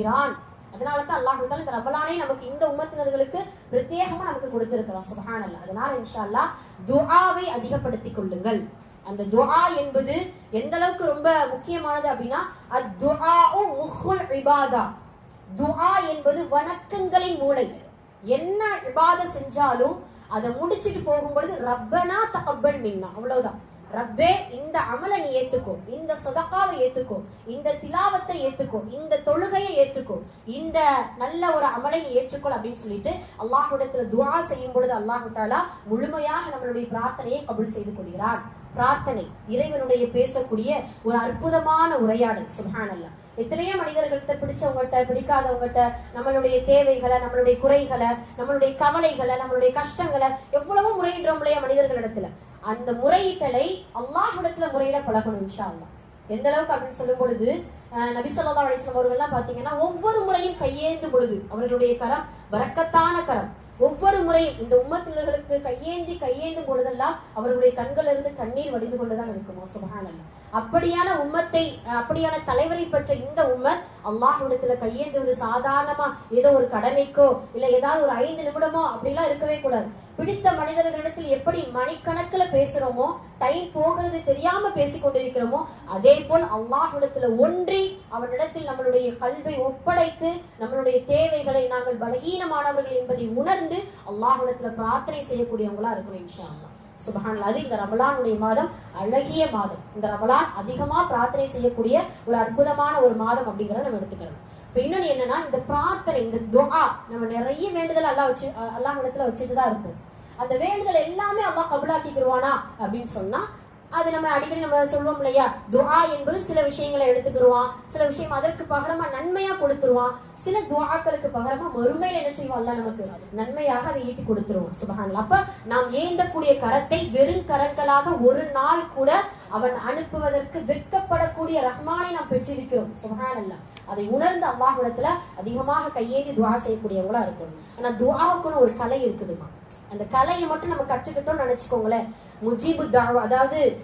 இருக்கிறான் அதனால தான் அல்லாஹ் தால இந்த ரமலானே நமக்கு இந்த உமத்தினர்களுக்கு பிரத்யேகமா நமக்கு கொடுத்திருக்கிறோம் சுபஹான் அல்லா அதனால இன்ஷா அல்லாஹ் துஆவை அதிகப்படுத்திக் கொள்ளுங்கள். அந்த துஆ என்பது எந்த அளவுக்கு ரொம்ப முக்கியமானது அப்படின்னா அத்துஆஉ முஹுல் இபாதா. துஆ என்பது வணக்கங்களின் மூளை. என்ன இபாத செஞ்சாலும் அதை முடிச்சிட்டு போகும்பொழுது ரப்பனா தகப்பல் மின்னா. அவ்வளவுதான். ரப்பே இந்த அமலை நீ ஏத்துக்கோ. இந்த சதக்காவை ஏத்துக்கோ. இந்த திலாவத்தை ஏத்துக்கோ. இந்த தொழுகையை ஏத்துக்கோ. இந்த நல்ல ஒரு அமலை நீ ஏற்றுக்கொள் அப்படின்னு சொல்லிட்டு அல்லாஹுடத்துல துவா செய்யும் பொழுது அல்லாஹு தாலா முழுமையாக நம்மளுடைய பிரார்த்தனையை கபுல் செய்து கொள்கிறான். பிரார்த்தனை இறைவனுடைய பேசக்கூடிய ஒரு அற்புதமான உரையாடல். சுப்ஹானல்லாஹ் எத்தனையோ மனிதர்கள்ட்ட பிடிச்சவங்ககிட்ட பிடிக்காதவங்ககிட்ட நம்மளுடைய தேவைகளை நம்மளுடைய குறைகளை நம்மளுடைய கவலைகளை நம்மளுடைய கஷ்டங்களை எவ்வளவோ முறையிடுறோம் இல்லையா மனிதர்களிடத்துல அந்த முறையீட்டலை அல்லாஹிடத்துல முறையில பழகணும் இன்ஷா எந்த அளவுக்கு அப்படின்னு சொல்லும் பொழுது அஹ், நபி ஸல்லல்லாஹு அலைஹி அவர்கள்லாம் பாத்தீங்கன்னா ஒவ்வொரு முறையும் கையேந்து பொழுது அவர்களுடைய கரம் வரக்கத்தான முறை இந்த உம்மத்தினர்களுக்கு கையேந்தி கையேந்தும் பொழுதெல்லாம் அவர்களுடைய கண்கள் இருந்து கண்ணீர் வடிந்து கொண்டுதான் இருக்குமோ? சுபஹானல்லாஹ் அப்படியான உம்மத்தை அப்படியான தலைவரை பெற்ற இந்த உம்மத் அல்லாஹ்விடத்துல கையேந்துவது சாதாரணமா ஏதோ ஒரு கடமைக்கோ இல்ல ஏதாவது ஒரு ஐந்து நிமிடமோ அப்படிலாம் இருக்கவே கூடாது. பிடித்த மனிதர்களிடத்தில் எப்படி மணிக்கணக்குல பேசுறோமோ டைம் போகிறது தெரியாம பேசிக்கொண்டிருக்கிறோமோ அதே போல் அல்லாஹ்விடத்துல ஒன்றி அவனிடத்தில் நம்மளுடைய கல்வை ஒப்படைத்து நம்மளுடைய தேவைகளை நாங்கள் பலகீனமானவர்கள் என்பதை உணர்ந்து அல்லாஹிடத்துல பிரார்த்தனை செய்யக்கூடியவங்களா இருக்கணும் இன்ஷா அல்லாஹ் சுபஹான் அது இந்த ரமலானுடைய மாதம் அழகிய மாதம். இந்த ரமலான் அதிகமா பிரார்த்தனை செய்யக்கூடிய ஒரு அற்புதமான ஒரு மாதம் அப்படிங்கறத நம்ம எடுத்துக்கிறோம் இப்போ இன்னொன்று என்னன்னா இந்த பிரார்த்தனை இந்த துஆ நம்ம நிறைய வேண்டுதல் அல்லா வச்சு அல்லாஹ் இடத்துல வச்சுட்டு தான் இருப்போம். அந்த வேண்டுதல் எல்லாமே அல்லாஹ் கபுலாக்கிக்கிருவானா அப்படின்னு சொன்னா அது நம்ம அடிக்கடி நம்ம சொல்லுவோம் இல்லையா? துவா என்பது சில விஷயங்களை எடுத்துக்கிருவான். சில விஷயம் அதற்கு பகரமா நன்மையா கொடுத்துருவான். சில துவாக்களுக்கு பகரமா மறுமையில என்ன செய்வான் நமக்கு நன்மையாக அதை ஈட்டி கொடுத்துருவோம் சுபஹானல்லாஹ். அப்ப நாம் ஏந்தக்கூடிய கரத்தை வெறும் கரங்களாக ஒரு நாள் கூட அவன் அனுப்புவதற்கு வெட்கப்படக்கூடிய ரஹ்மானை நாம் பெற்றிருக்கிறோம். சுபஹானல்லாஹ். அதை உணர்ந்து அல்லாஹ்விடத்துல அதிகமாக கையேந்தி துவா செய்யக்கூடியவங்களா இருக்கணும். ஆனா துவாவுக்குன்னு ஒரு கலை இருக்குதுமா அந்த கலையை மட்டும் நம்ம கற்றுக்கிட்டோம்னு நினைச்சுக்கோங்களேன். முஜீபு தாவா அதாவது